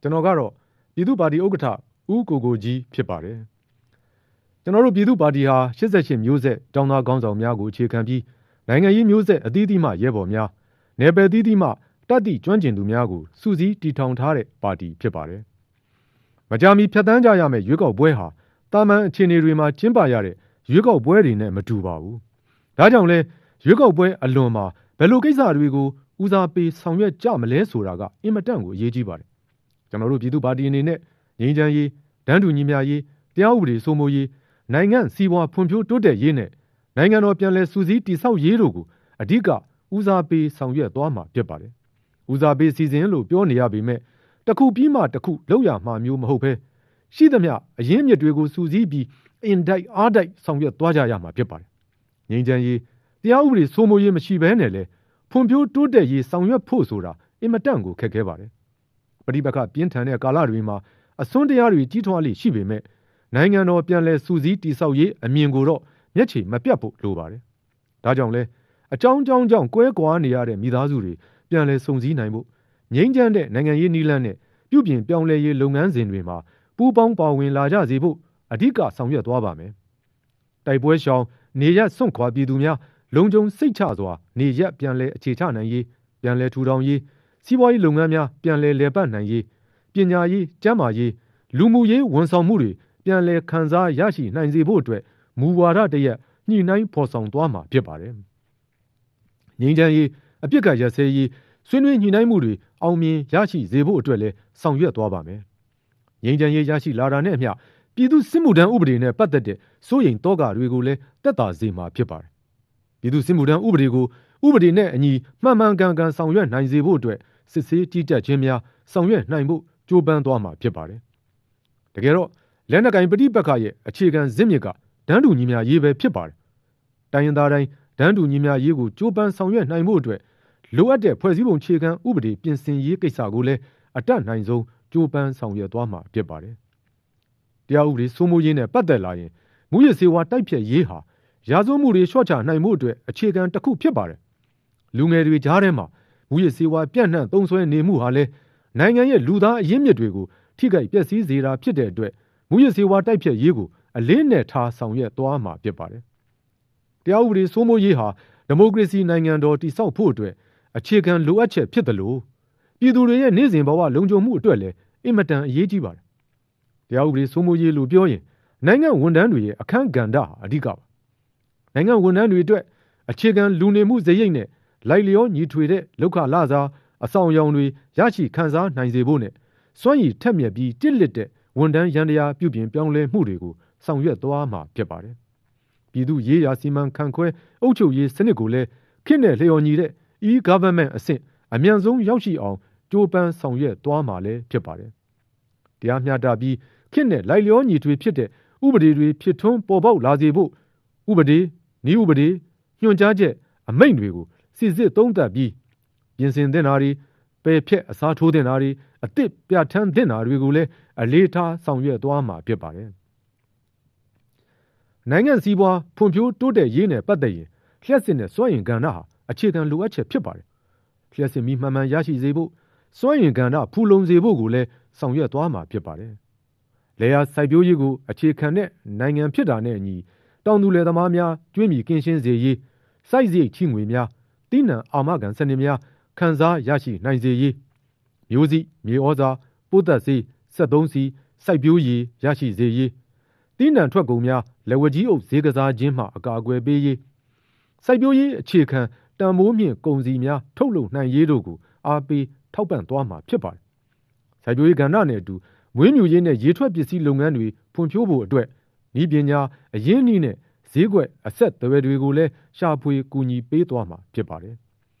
ကျွန်တော်ကတော့ပြည်သူ့ပါတီဥက္ကဋ္ဌဦးကိုကိုကြီးဖြစ်ပါတယ်ကျွန်တော်တို့ပြည်သူ့ပါတီဟာ88မျိုးဆက်တောင်းသားခေါင်းဆောင်များကိုအခြေခံပြီးနိုင်ငံရေးမျိုးဆက်အသီးသီးမှရဲဘော်များနယ်ပယ်သီးသီးမှတတ်သည့်ကျွမ်းကျင်သူများကိုစုစည်းတည်ထောင်ထားတဲ့ပါတီဖြစ်ပါတယ်မကြာမီဖြတ်တန်းကြရမယ့်ရွေးကောက်ပွဲဟာတာမန်အခြေအနေတွေမှာကျင်းပရတဲ့ရွေးကောက်ပွဲတွေနဲ့မတူပါဘူးဒါကြောင့်လဲရွေးကောက်ပွဲအလွန်မှာဘယ်လိုကိစ္စတွေကိုဦးစားပေးဆောင်ရွက်ကြမလဲဆိုတာကအင်မတန်ကိုအရေးကြီးပါတယ် ကျွန်တော်တို့ပြည်သူ့ပါတီအနေနဲ့ငြိမ်းချမ်းရေးဒန်းတူညီမျှရေးတရားဥပဒေစိုးမိုးရေးနိုင်ငံစီးပွားဖွံ့ဖြိုးတိုးတက်ရေးနဲ့နိုင်ငံတော်ပြန်လည်စူးစီးတည်ဆောက်ရေးတို့ကိုအဓိကဦးစားပေးဆောင်ရွက်သွားမှာဖြစ်ပါတယ်ဦးစားပေးစီစဉ်လို့ပြောနေရပေမဲ့တစ်ခုပြီးမှတစ်ခုလောက်ရမှာမျိုးမဟုတ်ဘဲရှိသမျှအရင်းမြစ်တွေကိုစူးစီးပြီးအင်တိုက်အားတိုက်ဆောင်ရွက်သွားကြရမှာဖြစ်ပါတယ်ငြိမ်းချမ်းရေးတရားဥပဒေစိုးမိုးရေးမရှိဘဲနဲ့လေဖွံ့ဖြိုးတိုးတက်ရေးဆောင်ရွက်ဖို့ဆိုတာအင်မတန်ကိုခက်ခဲပါတယ် ပဋိပက္ခပြင်းထန်တဲ့ကာလတွေမှာအစွန်းတရားတွေကြီးထွားလိရှိပေမဲ့နိုင်ငံတော်ပြန်လည်စူးစီးတည်ဆောက်ရေးအမြင်ကိုတော့မျက်ခြေမပြတ်ဖို့လိုပါတယ်ဒါကြောင့်လဲအကြောင်းကြောင်းကြောင့်ကွဲကွာနေရတဲ့မိသားစုတွေပြန်လည်စုံစည်းနိုင်ဖို့ငြိမ်းချမ်းတဲ့နိုင်ငံရေးနည်းလမ်းနဲ့ပြုပြင်ပြောင်းလဲရေးလုပ်ငန်းစဉ်တွေမှာပူးပေါင်းပါဝင်လာကြစေဖို့အဓိကဆောင်ရွက်သွားပါမယ်တိုက်ပွဲရှောင်နေရစွန့်ခွာပြည်သူများလုံခြုံစိတ်ချစွာနေရက်ပြန်လည်အခြေချနိုင်ရေးပြန်လည်ထူထောင်ရေး စီးပွားရေးလုပ်ငန်းများပြန်လည်လည်ပတ်နိုင်ရေးပညာရေးကျန်းမာရေးလူမှုရေးဝန်ဆောင်မှုတွေပြန်လည်ခံစားရရှိနိုင်စေဖို့အတွက်မူဝါဒတရက်ညှိနှိုင်းဖော်ဆောင်သွားမှာဖြစ်ပါတယ်။ငြိမ်းချမ်းရေးအပြစ်ကရစဲရေးဆွေးနွေးညှိနှိုင်းမှုတွေအောင်မြင်ရရှိစေဖို့အတွက်လည်းဆောင်ရွက်သွားပါမယ်။ငြိမ်းချမ်းရေးရရှိလာတာနဲ့အမျှပြည်သူစစ်မှုထမ်းဥပဒေနဲ့ပတ်သက်တဲ့စိုးရိမ်တောကတွေကိုလည်းတက်တာစေမှာဖြစ်ပါတယ်။ပြည်သူစစ်မှုထမ်းဥပဒေကို ဥပဒေနဲ့အညီမှန်မှန်ကန်ကန်ဆောင်ရွက်နိုင်စေဖို့အတွက်စစ်ဆေးကြီးကြပ်ခြင်းများဆောင်ရွက်နိုင်ဖို့ကြိုးပမ်းသွားမှာဖြစ်ပါတယ်။တကယ်တော့လက်နက်ကင်ပဋိပက္ခရဲ့အခြေခံဇစ်မြစ်ကဒန်းတူညီမျှရေးပဲဖြစ်ပါတယ်။တိုင်းရင်းသားတိုင်းဒန်းတူညီမျှရေးကိုကြိုးပမ်းဆောင်ရွက်နိုင်ဖို့အတွက်လိုအပ်တဲ့ဖွဲ့စည်းပုံခြေခံဥပဒေပြင်ဆင်ရေးကိစ္စကိုလည်းအတတ်နိုင်ဆုံးကြိုးပမ်းဆောင်ရွက်သွားမှာဖြစ်ပါတယ်။တရားဥပဒေစိုးမိုးရေးနဲ့ပတ်သက်လာရင်မူရစေဝါတိုက်ဖြတ်ရေးဟာရာဇဝမှုတွေလျှော့ချနိုင်မှုအတွက်အခြေခံတစ်ခုဖြစ်ပါတယ်။ လူငယ်တွေကြားထဲမှာမူရစေဝါပြန့်နှံ့သုံးစွဲနေမှုဟာလည်းနိုင်ငံရဲ့လူသားအရင်းမြစ်တွေကိုထိခိုက်ပျက်စီးစေတာဖြစ်တဲ့အတွက်မူရစေဝါတိုက်ဖြတ်ရေးကိုအလေးနဲ့ထားဆောင်ရွက်သွားမှာဖြစ်ပါတယ်။တရားဥပဒေစိုးမိုးရေးဟာဒီမိုကရေစီနိုင်ငံတော်တည်ဆောက်ဖို့အတွက်အခြေခံလိုအပ်ချက်ဖြစ်တယ်လို့ပြည်သူတွေရဲ့နေ့စဉ်ဘဝလုံခြုံမှုအတွက်လည်းအင်မတန်အရေးကြီးပါတယ်။တရားဥပဒေစိုးမိုးရေးလို့ပြောရင်နိုင်ငံဝန်ထမ်းတွေရဲ့အခန်းကဏ္ဍဟာအဓိကပါ။နိုင်ငံဝန်ထမ်းတွေအတွက်အခြေခံလူနေမှုစရိတ်နဲ့ လိုက်လျောညီထွေတဲ့လောက်ခလာစားအဆောင်ရောင်တွေရရှိခံစားနိုင်စေဖို့နဲ့စွမ်းရည်ထက်မြက်ပြီးတစ်လစ်တဲ့ဝန်ထမ်းရန်တရားပြုပြင်ပြောင်းလဲမှုတွေကိုဆောင်ရွက်သွားမှာဖြစ်ပါတယ်။ပြည်သူရေးရာစီမံခန့်ခွဲအုပ်ချုပ်ရေးစနစ်ကိုလည်းခေတ်နဲ့လျော်ညီတဲ့ e-government အဆင့်အမြန်ဆုံးရောက်ရှိအောင်ကြိုးပမ်းဆောင်ရွက်သွားမှာလည်းဖြစ်ပါတယ်။တရားမျှတပြီးခေတ်နဲ့လိုက်လျောညီထွေဖြစ်တဲ့ဥပဒေတွေဖြစ်ထွန်းပေါ်ပေါက်လာစေဖို့ဥပဒေနည်းဥပဒေညွှန်ကြားချက်အမိန့်တွေကို စစ်စစ်သုံးသပ်ပြီးပြင်ဆင်သင့်တာတွေပယ်ဖြတ်အစားထိုးသင့်တာတွေအစ်စ်ပြဋ္ဌာန်းသင့်တာတွေကိုလည်းအလေးထားဆောင်ရွက်သွားမှာဖြစ်ပါတယ်။နိုင်ငံစည်းပွားဖွံ့ဖြိုးတိုးတက်ရေးနဲ့ပတ်သက်ရင်လျှက်စစ်နဲ့စွမ်းအင်ကဏ္ဍဟာအခြေခံလိုအပ်ချက်ဖြစ်ပါတယ်။လျှက်စစ်မီမှန်မှန်ရရှိစေဖို့စွမ်းအင်ကဏ္ဍဖူလုံစေဖို့ကိုလည်းဆောင်ရွက်သွားမှာဖြစ်ပါတယ်။လေယာစိုက်ပျိုးရေးကိုအခြေခံတဲ့နိုင်ငံဖြစ်တာနဲ့အညီတောင်သူလယ်သမားများကျွေးမြီကင်းရှင်းစေရေးစိုက်စရိတ်ချီငွေများ တိနံအာမခံစနစ်များခန်းစားရရှိနိုင်စေရေးမျိုးစိမြေဩဇာပိုးသက်စေးစက်သုံးစီစိုက်ပျိုးရေးရရှိစေရေးတိနံထွက်ကုန်များလက်ဝကြီးအုပ်ဈေးကစားခြင်းမှအကာအကွယ်ပေးရေးစိုက်ပျိုးရေးအခြေခံတန်မိုးမြင့်ကုန်စည်များထုတ်လုပ်နိုင်ရေးတို့ကိုအားပေးထောက်ပံ့သွားမှာဖြစ်ပါတယ်။စိုက်ပျိုးရေးကဏ္ဍနဲ့အတူမွေးမြူရေးနဲ့ရေထွက်ပစ္စည်းလုပ်ငန်းတွေဖွံ့ဖြိုးဖို့အတွက်ဤပညာအရင်းအနှီးနဲ့ ဈေးကွက်အဆက်အသွယ်တွေကိုလည်းရှာဖွေကူညီပေးသွားမှာဖြစ်ပါတယ်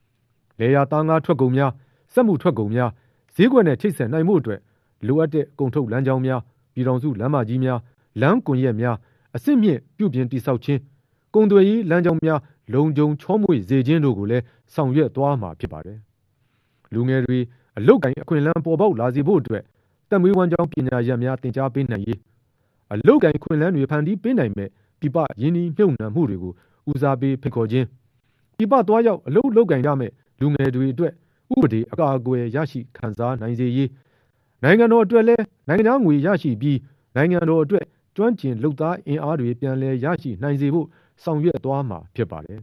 ။လေယာသားငါထွက်ကုန်များစက်မှုထွက်ကုန်များဈေးကွက်နဲ့ချိတ်ဆက်နိုင်မှုအတွက်လိုအပ်တဲ့ကုန်ထုတ်လမ်းကြောင်းများပြည်တော်စုလမ်းမကြီးများလမ်းကွန်ရက်များအစစ်မြင့်ပြုပြင်တိဆောက်ခြင်းကုန်သွယ်ရေးလမ်းကြောင်းများလုံခြုံချောမွေ့စေခြင်းတို့ကိုလည်းဆောင်ရွက်သွားမှာဖြစ်ပါတယ်။လူငယ်တွေအလုတ်ကိုင်းအခွင့်အလမ်းပေါ်ပေါက်လာစေဖို့အတွက်တက်မွေးဝမ်းကြောင်းပညာရပ်များသင်ကြားပေးနိုင်ရေးအလုတ်ကိုင်းခွင့်လန်းတွေဖန်တီးပေးနိုင်မဲ့ ပြပရင်းနှီးမြှုပ်နှံမှုတွေကိုဦးစားပေးဖိတ်ခေါ်ခြင်းပြပသွားရောက်အလုတ်လုတ်ကိုင်းရမဲ့လူငယ်တွေအတွက်ဥပဒေအကာအကွယ်ရရှိခံစားနိုင်စေရေးနိုင်ငံတော်အတွက်လည်းနိုင်ငံသားငွေရရှိပြီးနိုင်ငံတော်အတွက်ကျွမ်းကျင်လုပ်သားအင်အားတွေပြန်လည်ရရှိနိုင်စေဖို့ဆောင်ရွက်သွားမှာဖြစ်ပါတယ်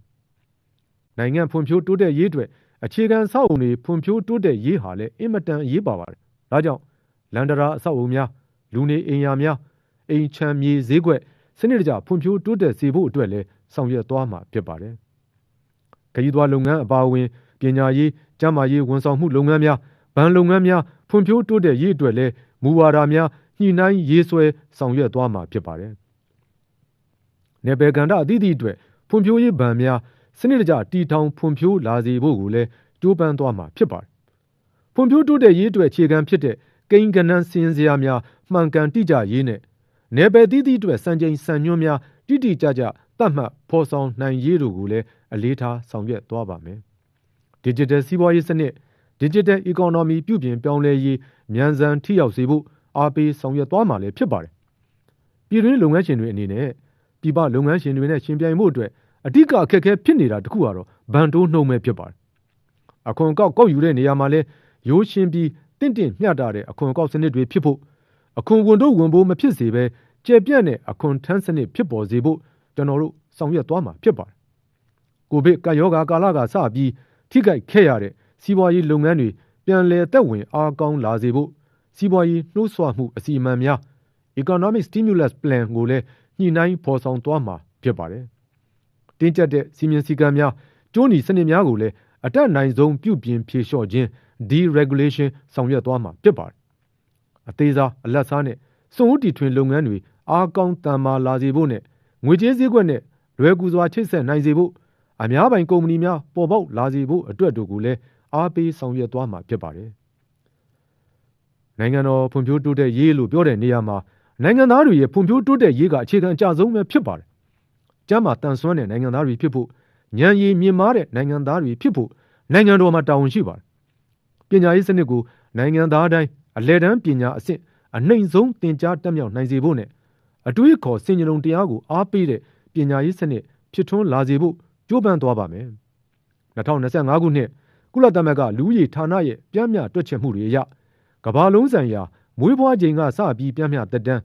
။နိုင်ငံဖွံ့ဖြိုးတိုးတက်ရေးအတွက်အခြေခံအဆောက်အုံတွေဖွံ့ဖြိုးတိုးတက်ရေးဟာလည်းအင်မတန်အရေးပါပါတယ်။ဒါကြောင့်လန်ဒရာအဆောက်အုံများလူနေအိမ်ယာများအိမ်ချမ်းမြေဈေးကွက် စနစ်တကျဖွံ့ဖြိုးတိုးတက်စေဖို့အတွက်လည်းဆောင်ရွက်သွားမှာဖြစ်ပါတယ်။ခရီးသွားလုပ်ငန်းအပါအဝင်ပညာရေး၊ကျန်းမာရေးဝန်ဆောင်မှုလုပ်ငန်းများဗန်လုပ်ငန်းများဖွံ့ဖြိုးတိုးတက်ရေးအတွက်လည်းမူဝါဒများညှိနှိုင်းရေးဆွဲဆောင်ရွက်သွားမှာဖြစ်ပါတယ်။နယ်ပယ်ကဏ္ဍအသီးသီးအတွက်ဖွံ့ဖြိုးရေးဗန်များစနစ်တကျတီထောင်ဖွံ့ဖြိုးလာစေဖို့ကိုလည်းကြိုးပမ်းသွားမှာဖြစ်ပါတယ်။ဖွံ့ဖြိုးတိုးတက်ရေးအတွက်အခြေခံဖြစ်တဲ့ကိန်းကဏ္ဍစင်းစရာများမှန်ကန်တိကျရေးနဲ့ နယ်ပယ်သီးသီးအတွက်စံချိန်စံညွှန်းများတိတိကျကျသတ်မှတ်ဖော်ဆောင်နိုင်ရေးတို့ကိုလည်းအလေးထားဆောင်ရွက်သွားပါမယ်။ Digital စီးပွားရေးစနစ် Digital Economy ပြုပြင်ပြောင်းလဲရေးမြန်ဆန်ထိရောက်စေဖို့အားပေးဆောင်ရွက်သွားမှာလည်းဖြစ်ပါတယ်။ပြည်တွင်းလုပ်ငန်းရှင်တွေအနေနဲ့ပြည်ပလုပ်ငန်းရှင်တွေနဲ့ရှင်ပြိုင်မှုအတွက်အဓိကအခက်အခဲဖြစ်နေတာတခုကတော့ဗန်တိုးနှုံမဲ့ဖြစ်ပါတယ်။အခွန်ကောက်ကောက်ယူတဲ့နေရာမှာလည်းရိုးရှင်းပြီးတင့်တင့်မျှတတဲ့အခွန်ကောက်စနစ်တွေဖြစ်ဖို့ အခွန်ဝန်တို့ဝန်ဖို့မဖြစ်စေဘဲကျေပြန့်တဲ့အခွန်ထမ်းစနစ်ဖြစ်ပေါ်စေဖို့ကျွန်တော်တို့ဆောင်ရွက်သွားမှာဖြစ်ပါတယ်။ကိုဗစ်ကပ်ရောဂါကာလကစပြီးထိခိုက်ခဲ့ရတဲ့စီးပွားရေးလုပ်ငန်းတွေပြန်လည်သက်ဝင်အားကောင်းလာစေဖို့စီးပွားရေးနှိုးဆွမှုအစီအမံများ Economic Stimulus Plan ကိုလည်းညှိနှိုင်းဖော်ဆောင်သွားမှာဖြစ်ပါတယ်။တင်းကျပ်တဲ့စီမင်းစည်းကမ်းများကျိုးနီစနစ်များကိုလည်းအတက်နိုင်ဆုံးပြုပြင်ဖြေလျှော့ခြင်း deregulation ဆောင်ရွက်သွားမှာဖြစ်ပါတယ်။ အသေးစားအလတ်စားနဲ့စွန့်ဦးတီထွင်လုပ်ငန်းတွေအားကောင်းတန်မာလာစေဖို့နဲ့ငွေကြေးစည်းကွက်နဲ့လွယ်ကူစွာချိတ်ဆက်နိုင်စေဖို့အများပိုင်ကုမ္ပဏီများပေါ်ပေါက်လာစေဖို့အတွက်တို့ကိုလည်းအားပေးဆောင်ရွက်သွားမှာဖြစ်ပါတယ်။နိုင်ငံတော်ဖွံ့ဖြိုးတိုးတက်ရေးလို့ပြောတဲ့နေရာမှာနိုင်ငံသားတွေရဲ့ဖွံ့ဖြိုးတိုးတက်ရေးကအခြေခံအကျဆုံးပဲဖြစ်ပါတယ်။ကျမ်းမာတန်ဆွမ်းတဲ့နိုင်ငံသားတွေဖြစ်ဖို့ဉာဏ်ရည်မြင့်မားတဲ့နိုင်ငံသားတွေဖြစ်ဖို့နိုင်ငံတော်မှာတာဝန်ရှိပါတယ်။ပညာရေးစနစ်ကိုနိုင်ငံသားတိုင်း အလဲတန်းပညာအဆင့်အနှိမ်ဆုံးသင်ကြားတက်မြောက်နိုင်စေဖို့နဲ့အတွေးခေါ်စင်ကြုံတရားကိုအားပေးတဲ့ပညာရေးစနစ်ဖြစ်ထွန်းလာစေဖို့ကြိုးပမ်းသွားပါမယ်။2025ခုနှစ်ကုလသမဂ္ဂလူဦးရေဌာနရဲ့ပြမ်းမြတွက်ချက်မှုတွေအရကမ္ဘာလုံးဆိုင်ရာမွေးဖွားချိန်ကစပြီးပြမ်းမြသက်တမ်း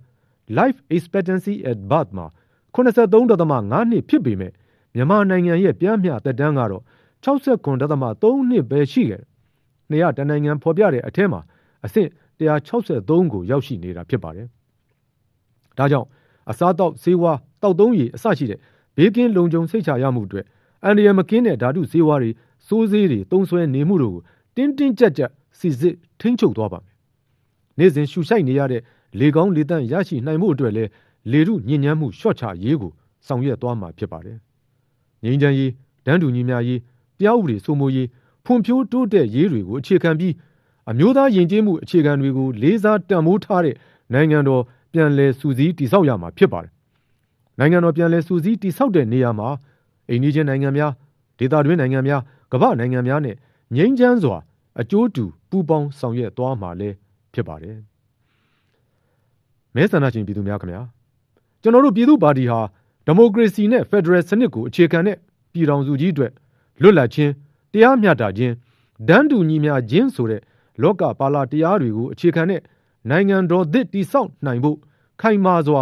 life expectancy at birth မှာ83.5နှစ်ဖြစ်ပေမဲ့မြန်မာနိုင်ငံရဲ့ပြမ်းမြသက်တမ်းကတော့69.3နှစ်ပဲရှိခဲ့တယ်။နေရတနိုင်ငံဖော်ပြတဲ့အထက်မှာအဆင့် 163ကိုရောက်ရှိနေတာဖြစ်ပါတယ်။ဒါကြောင့်အစားတောက်ဆေးဝါးတောက်သုံးရည်အစရှိတဲ့ဘေးကင်းလုံခြုံစိတ်ချရမှုအတွက်အန်ဒီယမကင်းတဲ့ဓာတုဆေးဝါးတွေစိုးစေးတွေသုံးဆွဲနေမှုတို့ကိုတင်းတင်းကြပ်ကြပ်စစ်စစ်ထိန်းချုပ်သွားပါမယ်။နေ့စဉ်ရှူရှိုက်နေရတဲ့လေကောင်းလေတန့်ရရှိနိုင်မှုအတွက်လည်းလေထုညဉ့်ညမ်းမှုလျှော့ချရေးကိုဆောင်ရွက်သွားမှာဖြစ်ပါတယ်။ငြိမ်းချမ်းရေးတန်းတူညီမျှရေးတရားဥပဒေစိုးမိုးရေးဖွံ့ဖြိုးတိုးတက်ရေးတွေကိုအခြေခံပြီး အမျိုးသားယဉ်ကျေးမှုအခြေခံတွေကိုလေးစားတန်ဖိုးထားတဲ့နိုင်ငံတော်ပြန်လည်စူးစီးတည်ဆောက်ရမှာဖြစ်ပါတယ်။နိုင်ငံတော်ပြန်လည်စူးစီးတည်ဆောက်တဲ့နေရာမှာအိန္ဒိချင်းနိုင်ငံများဒေသတွင်းနိုင်ငံများကမ္ဘာနိုင်ငံများနဲ့ငြိမ်းချမ်းစွာအကျိုးတူပူးပေါင်းဆောင်ရွက်သွားမှာလည်းဖြစ်ပါတယ်။မဲဆန္ဒရှင်ပြည်သူများခင်ဗျာကျွန်တော်တို့ပြည်သူ့ပါတီဟာဒီမိုကရေစီနဲ့ဖက်ဒရယ်စနစ်ကိုအခြေခံတဲ့ပြည်ထောင်စုကြီးအတွက်လွတ်လပ်ခြင်းတရားမျှတခြင်းဒန်းတူညီမျှခြင်းဆိုတဲ့ လောကပါလာတရားတွေကိုအခြေခံတဲ့နိုင်ငံတော်သစ်တည်ဆောက်နိုင်ဖို့ခိုင်မာစွာ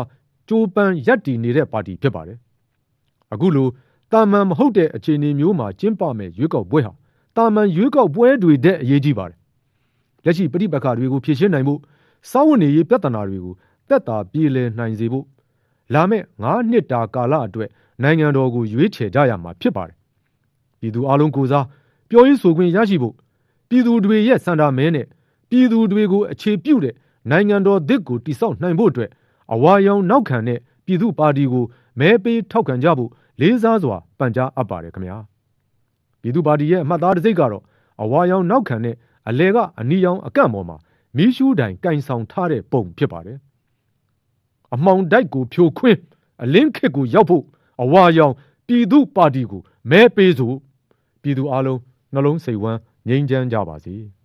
ကြိုးပမ်းရပ်တည်နေတဲ့ပါတီဖြစ်ပါတယ်။အခုလိုတာမန်မဟုတ်တဲ့အခြေအနေမျိုးမှာကျင်းပမဲ့ရွေးကောက်ပွဲဟာတာမန်ရွေးကောက်ပွဲတွေတဲ့အရေးကြီးပါတယ်။လက်ရှိပြည်ပခါတွေကိုဖြေရှင်းနိုင်ဖို့စောင့်ဝင်နေရေးပြဿနာတွေကိုတက်တာပြေလည်နိုင်စေဖို့လာမယ့်9နှစ်တာကာလအတွက်နိုင်ငံတော်ကိုရွေးချယ်ကြရမှာဖြစ်ပါတယ်။ပြည်သူအလုံးကိုစားပြောရေးဆိုခွင့်ရရှိဖို့ ပြည်သူတွေရဲ့စန္ဒမဲနဲ့ပြည်သူတွေကိုအခြေပြုတဲ့နိုင်ငံတော်သစ်ကိုတိစောက်နိုင်ဖို့အတွက်အဝါရောင်နောက်ခံတဲ့ပြည်သူပါတီကိုမဲပေးထောက်ခံကြဖို့လေးစားစွာပန်ကြားအပ်ပါတယ်ခင်ဗျာပြည်သူပါတီရဲ့အမှတ်သားတစ်စိတ်ကတော့အဝါရောင်နောက်ခံတဲ့အလဲကအနီရောင်အကန့်ပေါ်မှာမီးရှူးတိုင်ကင်ဆောင်ထားတဲ့ပုံဖြစ်ပါတယ်အမှောင်တိုက်ကိုဖြိုခွင်းအလင်းခစ်ကိုရောက်ဖို့အဝါရောင်ပြည်သူပါတီကိုမဲပေးစို့ပြည်သူအလုံးနှလုံးစိတ်ဝမ်း ငြိမ်းချမ်းကြပါစေ။